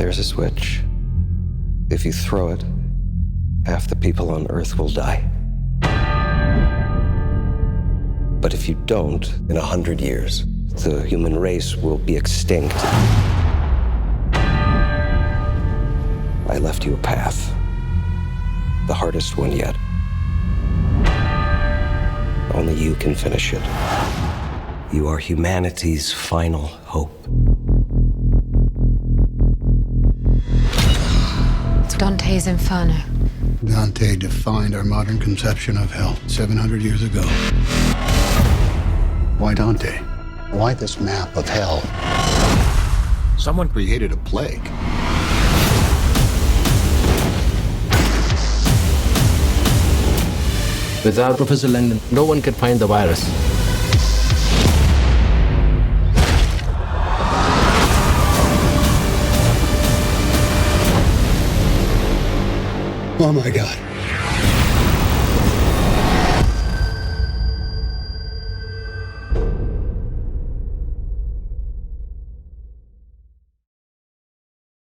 There's a switch. If you throw it, half the people on Earth will die. But if you don't, in a hundred years, the human race will be extinct. I left you a path. The hardest one yet. Only you can finish it. You are humanity's final hope. Dante's Inferno. Dante defined our modern conception of hell 700 years ago. Why Dante? Why this map of hell? Someone created a plague. Without Professor Langdon, no one could find the virus. Oh my God.